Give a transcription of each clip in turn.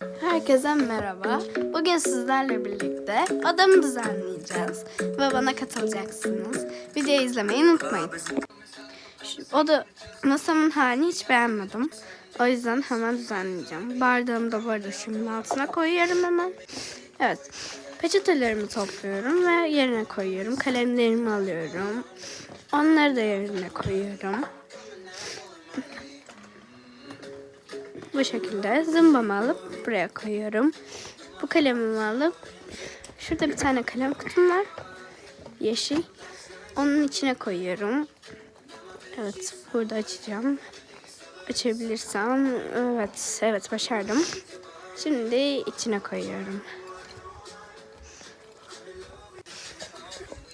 Herkese merhaba. Bugün sizlerle birlikte odamı düzenleyeceğiz ve bana katılacaksınız. Videoyu izlemeyi unutmayın. Şu oda masamın halini hiç beğenmedim. O yüzden hemen düzenleyeceğim. Bardağımı da bu şimdi altına koyuyorum hemen. Evet. Peçetelerimi topluyorum ve yerine koyuyorum. Kalemlerimi alıyorum. Onları da yerine koyuyorum. Bu şekilde zımbamı alıp buraya koyuyorum. Bu kalemimi alıp şurada bir tane kalem kutum var. Yeşil. Onun içine koyuyorum. Evet burada açacağım. Açabilirsem. Evet evet başardım. Şimdi içine koyuyorum.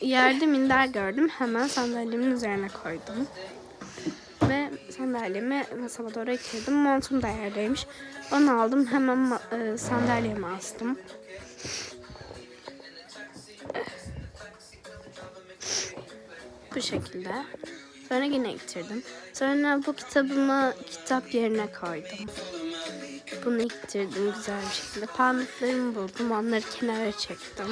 Yerde minder gördüm. Hemen sandalyemin üzerine koydum. Sandalyemi masama doğru getirdim. Montum da yerdeymiş. Onu aldım. Hemen e, sandalyeme astım. Bu şekilde. Sonra yine getirdim. Sonra bu kitabımı kitap yerine koydum. Bunu ittirdim güzel bir şekilde. Parmaklarımı buldum. Onları kenara çektim.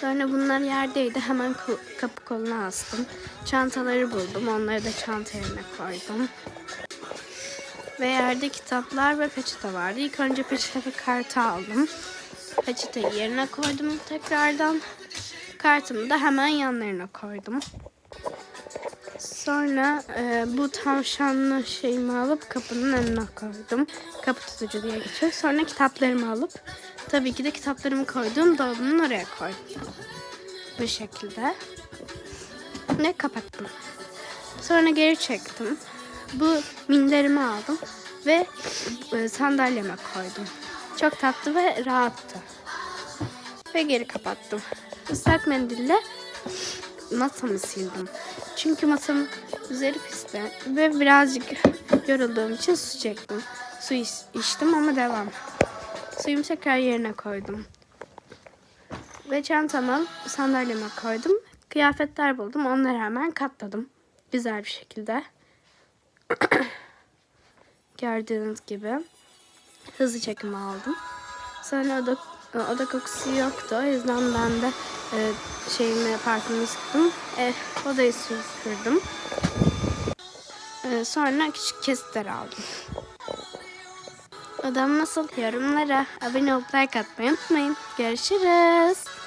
Sonra bunlar yerdeydi. Hemen kapı koluna astım. Çantaları buldum. Onları da çanta yerine koydum. Ve yerde kitaplar ve peçete vardı. İlk önce peçete ve kartı aldım. Peçeteyi yerine koydum tekrardan. Kartımı da hemen yanlarına koydum. Sonra e, bu tavşanlı şeyimi alıp kapının önüne koydum. Kapı tutucu diye geçiyor. Sonra kitaplarımı alıp tabii ki de kitaplarımı koyduğum dolabımın oraya koydum. Bu şekilde. Ve kapattım. Sonra geri çektim. Bu minderimi aldım ve e, sandalyeme koydum. Çok tatlı ve rahattı. Ve geri kapattım. Islak mendille masamı sildim. Çünkü masamın üzeri pisti ve birazcık yorulduğum için su çektim. Su iç- içtim ama devam. Suyumu tekrar yerine koydum. Ve çantamı sandalyeme koydum. Kıyafetler buldum. Onları hemen katladım. Güzel bir şekilde. Gördüğünüz gibi. Hızlı çekim aldım. Sonra oda, oda kokusu yoktu. O yüzden ben de e, şeyimi parfümü sıktım. E, odayı süpürdüm. E, sonra küçük kesitler aldım. Odam nasıl? Yorumlara abone olup like atmayı unutmayın. Görüşürüz.